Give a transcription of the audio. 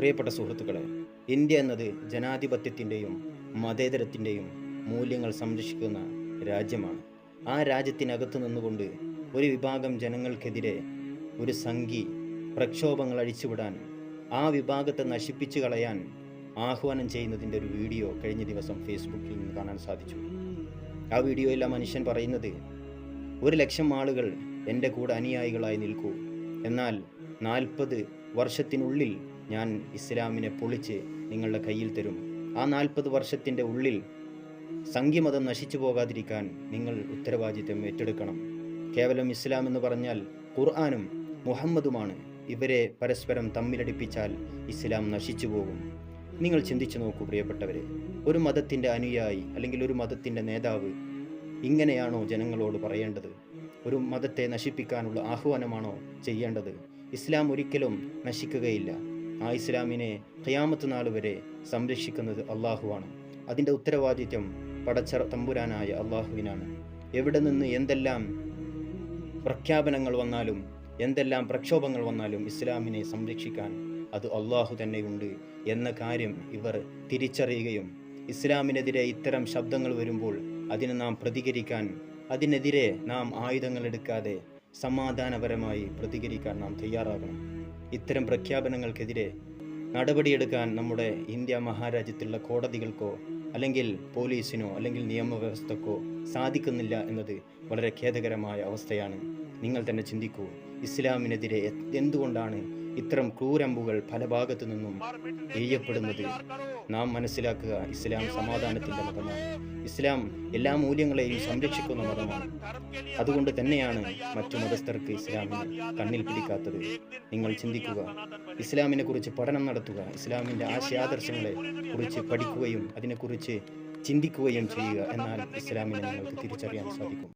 പ്രിയപ്പെട്ട സുഹൃത്തുക്കളെ ഇന്ത്യ എന്നത് ജനാധിപത്യത്തിന്റെയും മതേതരത്തിന്റെയും മൂല്യങ്ങൾ സംരക്ഷിക്കുന്ന രാജ്യമാണ്. ആ രാജ്യത്തിനകത്ത് നിന്നുകൊണ്ട് ഒരു വിഭാഗം ജനങ്ങൾക്കെതിരെ ഒരു സംഘി പ്രക്ഷോഭങ്ങൾ അഴിച്ചുവിടാൻ ആ വിഭാഗത്തെ നശിപ്പിച്ചു കളയാൻ ആഹ്വാനം ചെയ്യുന്നതിന്റെ ഒരു വീഡിയോ കഴിഞ്ഞ ദിവസം ഫേസ്ബുക്കിൽ നിന്ന് കാണാൻ സാധിച്ചു. ആ വീഡിയോയിൽ ആ മനുഷ്യൻ പറയുന്നത് ഒരു ലക്ഷം ആളുകൾ എന്റെ കൂടെ അനുയായികളായി നിൽക്കൂ. എന്നാൽ നാൽപ്പത് വർഷത്തിനുള്ളിൽ ഞാൻ ഇസ്ലാമിനെ പൊളിച്ച് നിങ്ങളുടെ കയ്യിൽ തരും. ആ നാൽപ്പത് വർഷത്തിന്റെ ഉള്ളിൽ സംഖ്യമതം നശിച്ചു പോകാതിരിക്കാൻ നിങ്ങൾ ഉത്തരവാദിത്വം ഏറ്റെടുക്കണം. കേവലം ഇസ്ലാം എന്ന് പറഞ്ഞാൽ ഖുർആാനും മുഹമ്മദുമാണ്. ഇവരെ പരസ്പരം തമ്മിലടിപ്പിച്ചാൽ ഇസ്ലാം നശിച്ചു പോകും. നിങ്ങൾ ചിന്തിച്ചു നോക്കൂ പ്രിയപ്പെട്ടവരെ ഒരു മതത്തിന്റെ അനുയായി അല്ലെങ്കിൽ ഒരു മതത്തിന്റെ നേതാവ് ഇങ്ങനെയാണോ ജനങ്ങളോട് പറയേണ്ടത്? ഒരു മതത്തെ നശിപ്പിക്കാനുള്ള ആഹ്വാനമാണോ ചെയ്യേണ്ടത്? ഇസ്ലാം ഒരിക്കലും നശിക്കുകയില്ല. ആ ഇസ്ലാമിനെ ഖിയാമത്ത് നാൾ വരെ സംരക്ഷിക്കുന്നത് അള്ളാഹുവാണ്. അതിന്റെ ഉത്തരവാദിത്വം പടച്ച തമ്പുരാനായ അള്ളാഹുവിനാണ്. എവിടെ നിന്ന് എന്തെല്ലാം പ്രഖ്യാപനങ്ങൾ വന്നാലും എന്തെല്ലാം പ്രക്ഷോഭങ്ങൾ വന്നാലും ഇസ്ലാമിനെ സംരക്ഷിക്കാൻ അത് അള്ളാഹു തന്നെയുണ്ട് എന്ന കാര്യം ഇവർ തിരിച്ചറിയുകയും ഇസ്ലാമിനെതിരെ ഇത്തരം ശബ്ദങ്ങൾ വരുമ്പോൾ അതിനെ നാം പ്രതികരിക്കാൻ അതിനെതിരെ നാം ആയുധങ്ങൾ എടുക്കാതെ സമാധാനപരമായി പ്രതികരിക്കാൻ നാം തയ്യാറാകണം. ഇത്തരം പ്രഖ്യാപനങ്ങൾക്കെതിരെ നടപടിയെടുക്കാൻ നമ്മുടെ ഇന്ത്യ മഹാരാജ്യത്തുള്ള കോടതികൾക്കോ അല്ലെങ്കിൽ പോലീസിനോ അല്ലെങ്കിൽ നിയമവ്യവസ്ഥക്കോ സാധിക്കുന്നില്ല എന്നത് വളരെ ഖേദകരമായ അവസ്ഥയാണ്. നിങ്ങൾ തന്നെ ചിന്തിക്കൂ ഇസ്ലാമിനെതിരെ എന്തുകൊണ്ടാണ് ഇത്തരം ക്രൂരമ്പുകൾ പല ഭാഗത്തു നിന്നും എയ്യപ്പെടുന്നത് നാം മനസ്സിലാക്കുക ഇസ്ലാം സമാധാനത്തിന്റെ മതമാണ്. ഇസ്ലാം എല്ലാ മൂല്യങ്ങളെയും സംരക്ഷിക്കുന്ന മതമാണ്. അതുകൊണ്ട് തന്നെയാണ് മറ്റു മതസ്ഥർക്ക് ഇസ്ലാമിനെ കണ്ണിൽ പിടിക്കാത്തത്. നിങ്ങൾ ചിന്തിക്കുക ഇസ്ലാമിനെ കുറിച്ച് പഠനം നടത്തുക ഇസ്ലാമിന്റെ ആശയാദർശങ്ങളെ കുറിച്ച് പഠിക്കുകയും അതിനെക്കുറിച്ച് ചിന്തിക്കുകയും ചെയ്യുക എന്നാൽ ഇസ്ലാമിനെ നിങ്ങൾക്ക് തിരിച്ചറിയാൻ സാധിക്കും.